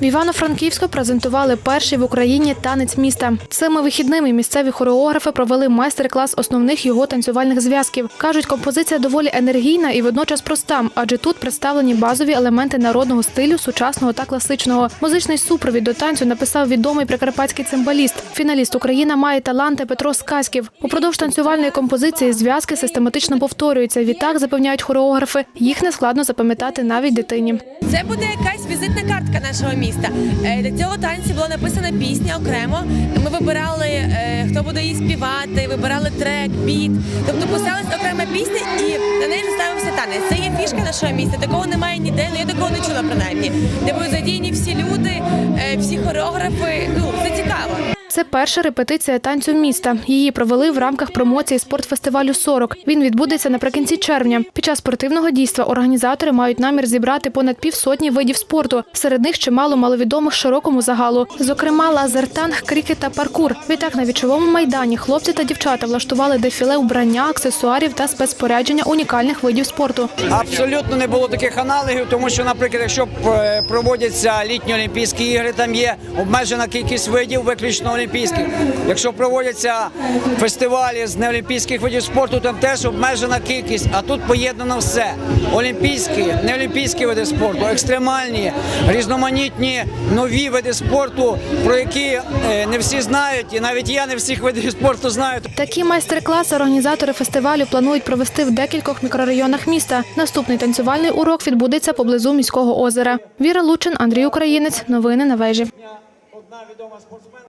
В Івано-Франківську презентували перший в Україні танець міста. Цими вихідними місцеві хореографи провели майстер-клас основних його танцювальних зв'язків. кажуть, композиція доволі енергійна і водночас проста, адже тут представлені базові елементи народного стилю, сучасного та класичного. Музичний супровід до танцю написав відомий прикарпатський цимбаліст. Фіналіст Україна має таланти Петро Сказків. Упродовж танцювальної композиції зв'язки систематично повторюються. Відтак запевняють хореографи, їх не складно запам'ятати навіть дитині. Це буде якась візитна картка нашого міста. Е, Для цього танці була написана пісня окремо. Ми вибирали, е, хто буде її співати, вибирали трек, біт. Тобто писалась окрема пісня і на неї заставився танець. Це є фішка нашого міста. Такого немає ніде. Ну я такого не чула принаймні. Де будуть задіяні всі люди, е, всі хореографи. Це перша репетиція танцю міста. Її провели в рамках промоції спортфестивалю 40. Він відбудеться наприкінці червня. Під час спортивного дійства організатори мають намір зібрати понад півсотні видів спорту. Серед них чимало маловідомих широкому загалу, зокрема лазертанг, крикет та паркур. Відтак на вічовому майдані хлопці та дівчата влаштували дефіле убрання, аксесуарів та спецспорядження унікальних видів спорту. Абсолютно не було таких аналогів, тому що, наприклад, якщо е, проводяться літні Олімпійські ігри, там є обмежена кількість видів, виключно олімпійських. Якщо проводяться фестивалі з неолімпійських видів спорту, там теж обмежена кількість. А тут поєднано все: олімпійські, неолімпійські види спорту, екстремальні, різноманітні нові види спорту, про які е, не всі знають, і навіть я не всіх видів спорту знаю. Такі майстер-класи організатори фестивалю планують провести в декількох мікрорайонах міста. Наступний танцювальний урок відбудеться поблизу міського озера. Віра Лучин, Андрій Українець. Новини на вежі.